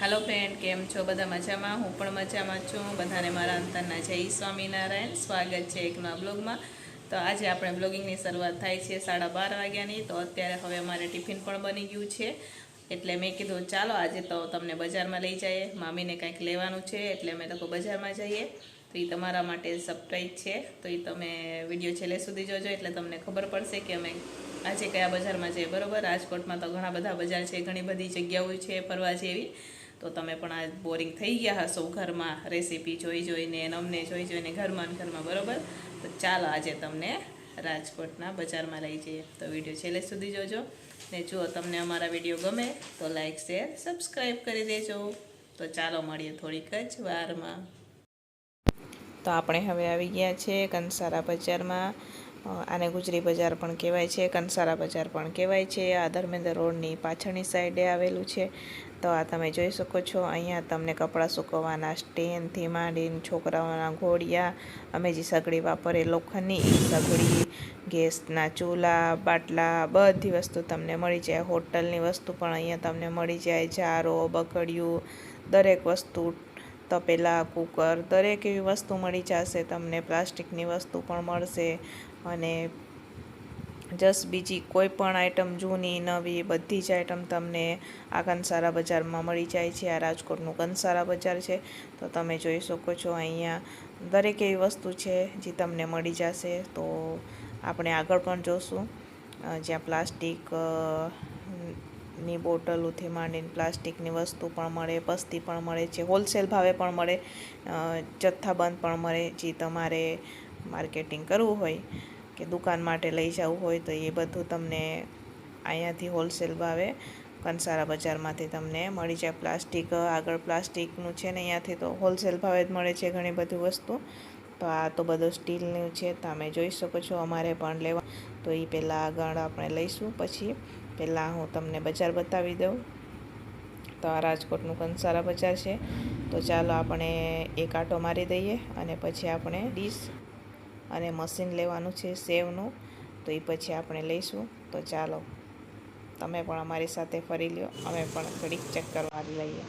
હાલો friend કેમ છો? બધા મજામાં? હું પણ મજામાં છું. બધાને મારા અંતરના જય સ્વામિનારાયણ. સ્વાગત છે એક નવા બ્લોગમાં. તો આજે આપણે બ્લોગિંગની શરૂઆત થાય છે સાડા બાર વાગ્યાની. તો અત્યારે હવે અમારે ટિફિન પણ બની ગયું છે. એટલે મેં કીધું, ચાલો આજે તો તમને બજારમાં લઈ જઈએ. મામીને કંઈક લેવાનું છે, એટલે અમે લોકો બજારમાં જઈએ. તો એ તમારા માટે સરપ્રાઈઝ છે. તો એ તમે વીડિયો છેલ્લે સુધી જોજો, એટલે તમને ખબર પડશે કે અમે આજે કયા બજારમાં જઈએ. બરોબર? રાજકોટમાં તો ઘણા બધા બજાર છે, ઘણી બધી જગ્યાઓ છે, ફરવા જેવી. તો તમે પણ આ બોરિંગ થઈ ગયા હશો ઘરમાં રેસીપી જોઈ જોઈને, અમને જોઈ જોઈને, ઘરમાં ઘરમાં, બરાબર? તો ચાલો આજે તમને રાજકોટના બજારમાં લઈ જઈએ. તો વીડિયો છેલ્લે સુધી જોજો. ને જો તમને અમારા વીડિયો ગમે, તો લાઈક શેર સબસ્ક્રાઈબ કરી દેજો. તો ચાલો મળીએ થોડીક જ વારમાં. તો આપણે હવે આવી ગયા છે કંસારા બજારમાં. આને ગુજરી બજાર પણ કહેવાય છે, કંસારા બજાર પણ કહેવાય છે. આ ધર્મેન્દ્ર રોડની પાછળની સાઈડે આવેલું છે. તો આ તમે જોઈ શકો છો, અહીંયા તમને કપડાં સુકવવાના સ્ટેન્ડથી માંડીને છોકરાઓના ઘોડિયા અમે જે સગડી વાપરીએ લોખંડની સગડી, ગેસના ચૂલા, બાટલા, બધી વસ્તુ તમને મળી જાય. હોટલની વસ્તુ પણ અહીંયા તમને મળી જાય, જારો, બકડિયું, દરેક વસ્તુ તપેલા, કુકર, દરેક એવી વસ્તુ મળી જશે, તમને પ્લાસ્ટિકની વસ્તુ પણ મળશે અને જસ્ટ બીજી કોઈ પણ આઈટમ જૂની, નવી, બધી જ આઈટમ તમને આ કંસારા બજારમાં મળી જાય છે. આ રાજકોટનું કંસારા બજાર છે. તો તમે જોઈ શકો છો અહીંયા દરેક એવી વસ્તુ છે જે તમને મળી જશે. તો આપણે આગળ પણ જોશું. જ્યાં પ્લાસ્ટિકની બોટલોથી માંડીને પ્લાસ્ટિકની વસ્તુ પણ મળે, પસ્તી પણ મળે છે હોલસેલ ભાવે પણ મળે જથ્થાબંધ પણ મળે, જે તમારે માર્કેટિંગ કરવું હોય. કે દુકાન માટે લઈ જવું હોય તો એ બધું તમને અહીંયાથી હોલસેલ ભાવે. કંસારા બજારમાંથી તમને મળી જાય. પ્લાસ્ટિક, આગળ પ્લાસ્ટિકનું છે ને અહીંયાથી તો હોલસેલ ભાવે જ મળે છે ઘણી બધી વસ્તુ. તો આ તો બધું સ્ટીલનું છે, તમે જોઈ શકો છો અમારે પણ લેવા. તો એ પહેલાં આગળ આપણે લઈશું. પછી પહેલાં હું તમને બજાર બતાવી દઉં. તો આ રાજકોટનું કંસારા બજાર છે. તો ચાલો આપણે એક આટો મારી દઈએ અને પછી આપણે ડીશ અને મશીન લેવાનું છે સેવનું, તો એ પછી આપણે લઈશું. તો ચાલો, તમે પણ અમારી સાથે ફરી લ્યો. અમે પણ ઘડીક ચક્કર મારી લઈએ.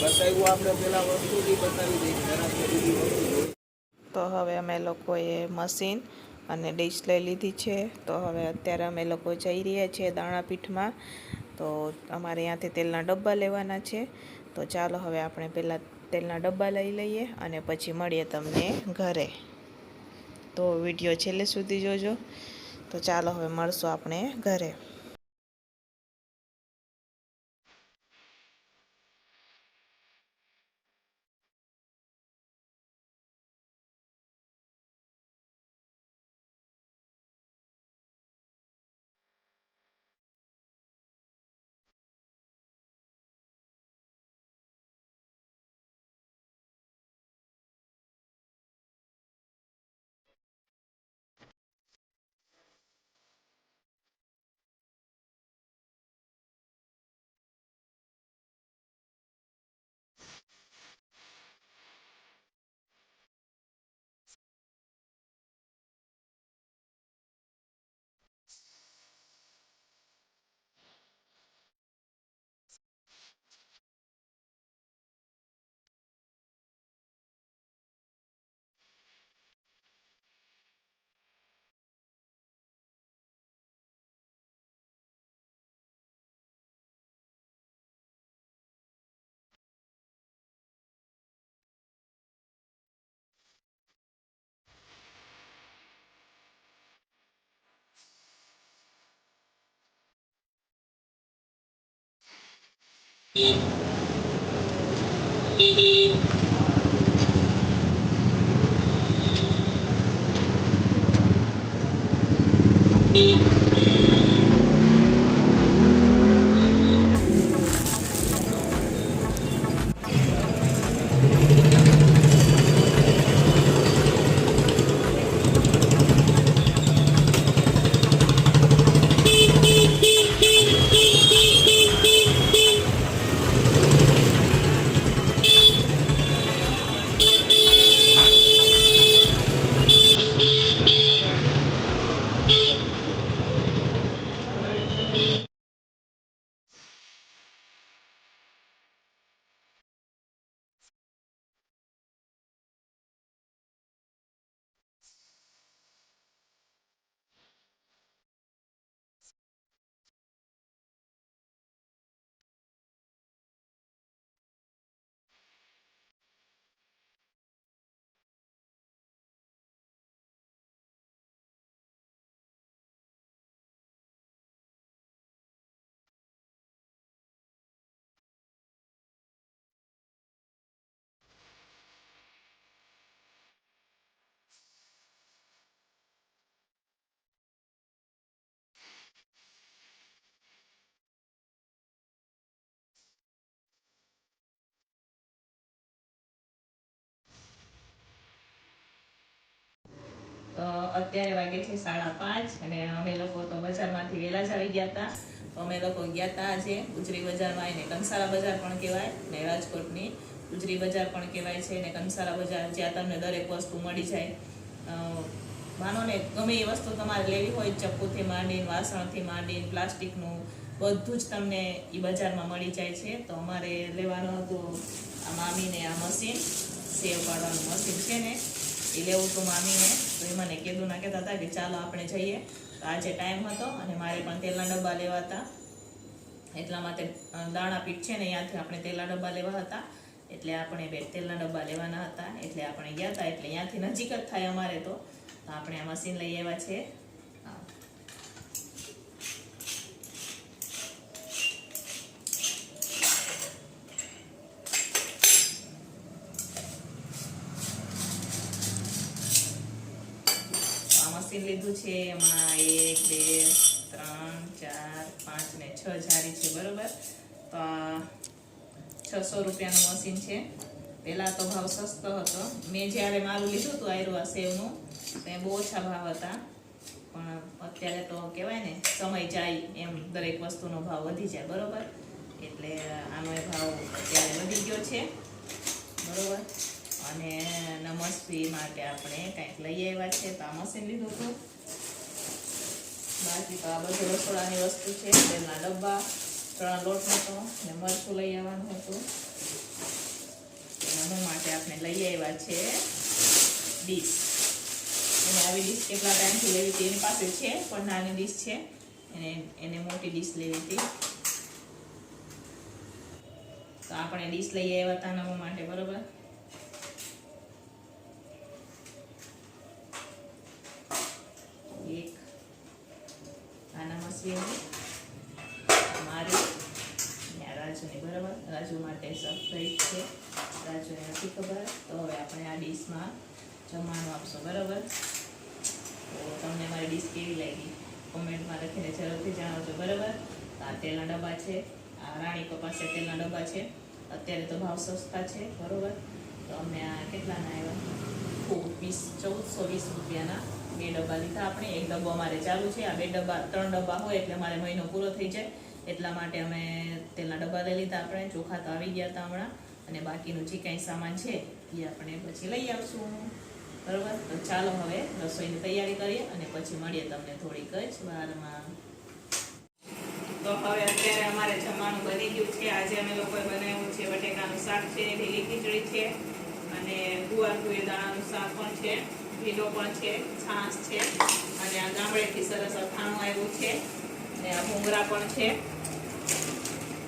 બતાવ્યું આપણે પેલા તો હવે અમે લોકોએ મશીન અને ડીશ લઈ લીધી છે. તો હવે અત્યારે અમે લોકો જઈ રહ્યા છીએ દાણાપીઠમાં. તો અમારે ત્યાંથી તેલના ડબ્બા લેવાના છે. તો ચાલો હવે આપણે પહેલાં તેલના ડબ્બા લઈ લઈએ અને પછી મળીએ તમને ઘરે. તો વીડિયો છેલ્લે સુધી જોજો. તો ચાલો હવે મળશું આપણે ઘરે. તો અત્યારે વાગે છે સાડા પાંચ અને અમે લોકો તો બજારમાંથી વહેલા જ આવી ગયા હતા. તો અમે લોકો ગયા હતા આજે ગુજરી બજારમાં એને કંસારા બજાર પણ કહેવાય ને રાજકોટની. ગુજરી બજાર પણ કહેવાય છે ને કંસારા બજાર જ્યાં તમને દરેક વસ્તુ મળી જાય. માનો ને ગમે એ વસ્તુ તમારે લેવી હોય, ચપ્પુથી માંડીને, વાસણથી માંડીને, પ્લાસ્ટિકનું, બધું જ તમને એ બજારમાં મળી જાય છે. તો અમારે લેવાનું હતું આ મામીને આ મશીન, સેવ પાડવાનું મશીન છે ને, એ લેવું હતું મામીને. તો એ મને કીધું ના કહેતા હતા કે ચાલો આપણે જઈએ. તો આજે ટાઈમ હતો અને મારે પણ તેલના ડબ્બા લેવા હતા. એટલા માટે દાણા પીઠ છે ને ત્યાંથી આપણે તેલના ડબ્બા લેવા હતા. એટલે આપણે બે તેલના ડબ્બા લેવાના હતા. એટલે આપણે ગયા હતા, એટલે ત્યાંથી નજીક જ થાય અમારે તો. આપણે આ મશીન લઈ આવ્યા છે હા. તો આ મશીન લીધું છે એમાં એક, બે, ત્રણ, ચાર, પાંચ ને છ જારી છે, બરાબર? તો આ છસો રૂપિયાનું મશીન છે. પહેલાં તો ભાવ સસ્તો હતો. મેં જ્યારે મારું લીધું હતું આયરું આ સેવનું, તો એ બહુ ઓછા ભાવ હતા. પણ અત્યારે તો કહેવાય ને, સમય જાય એમ દરેક વસ્તુનો ભાવ વધી જાય, બરોબર? એટલે આનો ભાવ અત્યારે વધી ગયો છે. બરોબર? અને નમસ્તે માટે આપણે કંઈક લઈ આવ્યા છે, તો આ મશીન લીધું હતું. બાકી તો આ બધું રસોડાની વસ્તુ છે, તેલના ડબ્બા, ત્રણ લોટ હતો ને મરચું લઈ આવવાનું હતું. એના માટે આપણે લઈ આવ્યા છે ડીશ. એને આવી ડીશ કેટલા ટાઈમથી લેવી હતી એની પાસે છે, પણ નાની ડીશ છે. એને એને મોટી ડીશ લેવી હતી. તો આપણે ડીશ લઈ આવ્યા હતા નવા માટે, બરોબર એક આના મશીન રાજુને બરાબર, રાજુ માટે સરપ્રાઈઝ છે. રાજુને નથી ખબર, તો હવે આપણે આ ડીશમાં જમવાનું આપશો, બરાબર? તો તમને મારી ડીશ કેવી લાગી? કોમેન્ટમાં લખીને જરૂરથી જણાવજો, બરાબર? આ તેલના ડબ્બા છે, આ રાણી કપાસે તેલના ડબ્બા છે. અત્યારે તો ભાવ સસ્તા છે, બરાબર? તો અમે આ કેટલાના આવ્યા વીસ, ચૌદસો વીસ રૂપિયાના બે ડબ્બા લીધા આપણે. એક ડબ્બો અમારે ચાલુ છે. આ બે ડબ્બા, ત્રણ ડબ્બા હોય એટલે અમારે મહિનો પૂરો થઈ જાય. એટલા માટે અમે તેલના ડબ્બા લઈ લીધા આપણે. ચોખા તો આવી ગયા હતા હમણાં. અને બાકીનું જે કાંઈ સામાન છે, એ આપણે પછી લઈ આવશું. બરાબર? તો ચાલો હવે રસોઈની તૈયારી કરીએ અને પછી મળીએ તમને થોડીક જ વારમાં. તો હવે અત્યારે અમારે જમવાનું બની ગયું છે. આજે અમે લોકોએ બનાવ્યું છે બટેકાનું શાક છે લીલી ખીચડી છે અને ગુવાર ગુએ દાણાનું શાક પણ છે. ભીંડો પણ છે, છાશ છે. અને આ ગામડેથી સરસ અથાણું આવ્યું છે. અને આ ભૂંગરા પણ છે.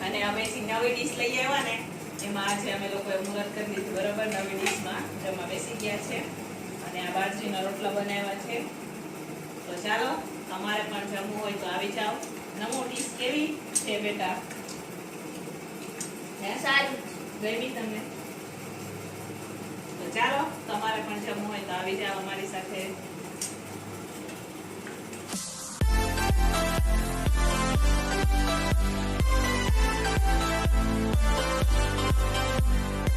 અને અમે જે નવી ડીશ લઈ આવ્યા ને, એમાં આજે અમે લોકોએ મુહૂર્ત કરી દીધું, બરાબર? નવી ડીશમાં. જમવા બેસી ગયા છે. અને આ બાજરીના રોટલા બનાવ્યા છે. તો ચાલો તમારે પણ જમવું હોય તો આવી જાઓ. નમો ડીશ કેવી છે બેટા? સારું. ગમી તમને? ચાલો તમારે પણ જમવું હોય તો આવી જાઓ અમારી સાથે.